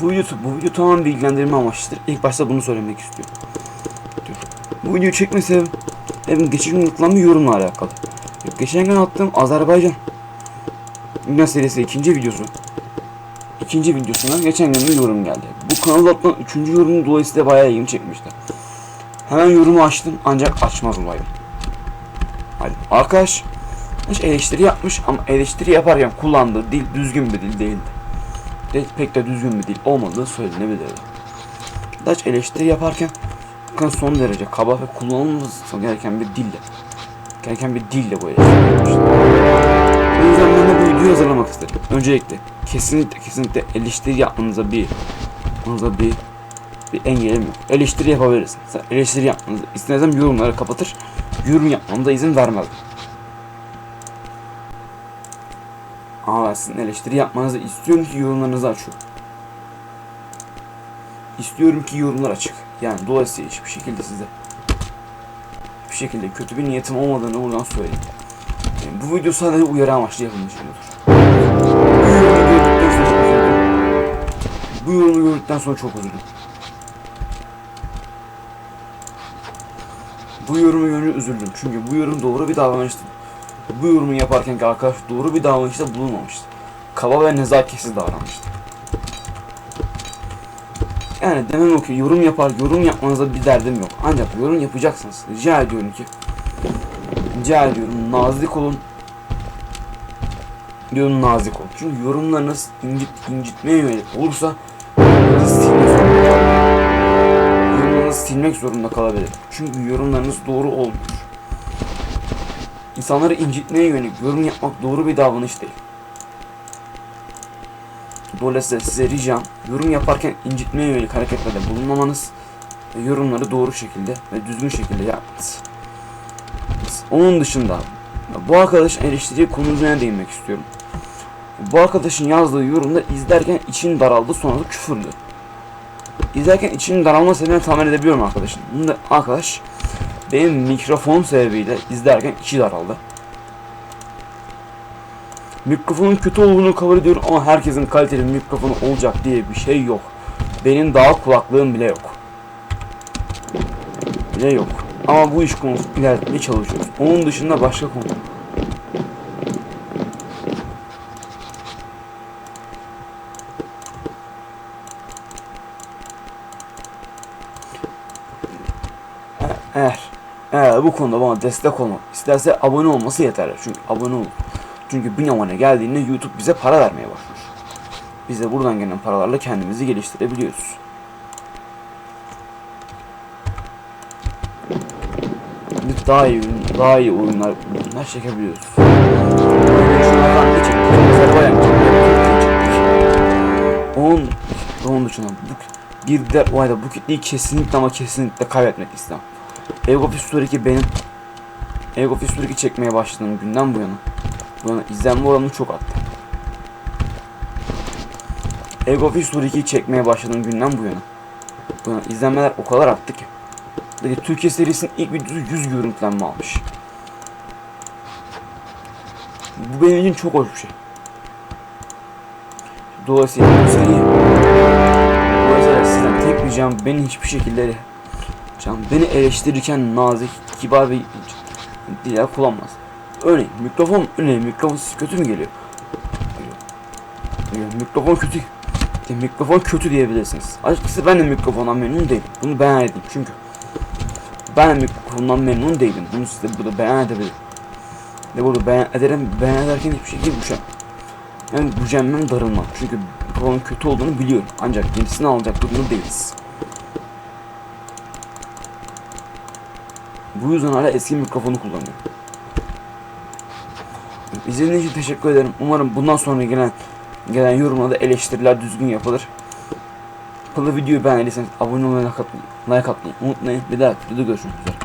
Bu video, bu video tamamen bilgilendirme amaçlıdır. İlk başta bunu söylemek istiyorum. Bu videoyu çekme sebebim geçen gün atılan bir yorumla alakalı. Geçen gün attığım Azerbaycan Dünya serisi ikinci videosu. İkinci videosundan geçen gün bir yorum geldi. Bu kanalda atılan üçüncü yorum dolayısıyla bayağı ilgimi çekmişti. Hemen yorumu açtım ancak açmaz olayım. Hadi arkadaş eleştiri yapmış ama eleştiri yaparken kullandığı dil düzgün bir dil değildi. De, pek de düzgün bir dil olmadığı söylenebilirdi. Daç eleştiri yaparken bakın son derece kaba ve kullanılması gereken bir dille gereken bir dille bu eleştiri yapmıştı. Yüzden ben de bu videoyu hazırlamak istedim. Öncelikle kesinlikle kesinlikle eleştiri yapmanıza bir yapmanıza bir bir engelim yok. Eleştiri yapabilirsin. Sen eleştiri yapmanızı istesem yorumları kapatır. Yorum yapmamda izin vermezdim. Ben sizin eleştiri yapmanızı istiyorum ki yorumlarınızı açıyorum. İstiyorum ki yorumlar açık. Yani dolayısıyla hiçbir şekilde size hiçbir şekilde kötü bir niyetim olmadığını buradan söyleyeyim. Yani bu video sadece uyarı amaçlı yapılmış videodur. Bu yorumu gördükten sonra çok üzüldüm. Bu yorumu görünce üzüldüm. Çünkü bu yorum doğru bir davranıştı. Bu yorumu yaparken arkadaş doğru bir davranışta bulunmamıştı. Kaba ve nezaketsiz davranmıştı. Yani demem o ki yorum yapar, yorum yapmanıza bir derdim yok. Ancak yorum yapacaksınız. Rica ediyorum ki. Rica ediyorum nazik olun. Diyorum nazik olun. Çünkü yorumlarınız incit, incitmeye yönelik olursa silmek zorunda silmek zorunda kalabilir. Çünkü yorumlarınız doğru olmuyor. İnsanları incitmeye yönelik yorum yapmak doğru bir davranış değil. Dolayısıyla size ricam yorum yaparken incitmeye yönelik hareketlerde bulunmamanız ve yorumları doğru şekilde ve düzgün şekilde yapmanız. Onun dışında bu arkadaşın eleştiriye konusuna değinmek istiyorum. Bu arkadaşın yazdığı yorumda izlerken için daraldı sonra da küfürdü. İzlerken için daralma sebebini tahmin edebiliyorum arkadaşın. Bunu da arkadaş benim mikrofon sebebiyle izlerken içi daraldı. Mikrofonun kötü olduğunu kabul ediyorum ama herkesin kaliteli mikrofonu olacak diye bir şey yok. Benim daha kulaklığım bile yok. Bile yok. Ama bu iş konusu ilerletmeye çalışıyoruz. Onun dışında başka konu. Eğer eğer bu konuda bana destek olmak isterse abone olması yeterli. Çünkü abone olur. Çünkü 1000 abone geldiğinde YouTube bize para vermeye başlıyor. Biz de buradan gelen paralarla kendimizi geliştirebiliyoruz. Biz daha iyi daha iyi oyunlar oyunlar çekebiliyoruz. Onun, onun dışında bu, bir de o halde bu kitleyi kesinlikle ama kesinlikle kaybetmek istemem. Ego Fistur 2 benim Ego Fistur 2 çekmeye başladığım günden bu yana bu yana izlenme oranı çok arttı. Ego Fistur 2'yi çekmeye başladığım günden bu yana bu yana izlenmeler o kadar arttı ki. Dedi Türkiye serisinin ilk videosu 100 görüntülenme almış. Bu benim için çok hoş bir şey. Dolayısıyla bu seri Dolayısıyla sizden tek ricam beni hiçbir şekilde Can beni eleştirirken nazik, kibar ve diller kullanmaz. Örneğin mikrofon, örneğin mikrofon size kötü mü geliyor? Geliyor. Mikrofon kötü. İşte mikrofon kötü diyebilirsiniz. Açıkçası ben de mikrofondan memnun değilim. Bunu beyan edeyim çünkü. Ben de mikrofondan memnun değilim. Bunu size burada beyan edebilirim. Ve burada beyan ederim, beyan ederken hiçbir şekilde gücem. Yani gücenmem darılmam. Çünkü mikrofonun kötü olduğunu biliyorum. Ancak yenisini alacak durumda değiliz. Bu yüzden hala eski mikrofonu kullanıyorum. İzlediğiniz için teşekkür ederim. Umarım bundan sonra gelen gelen yorumlarda eleştiriler düzgün yapılır. Yapılı videoyu beğendiyseniz abone olmayı, like atmayı unutmayın. Bir daha videoda görüşmek üzere.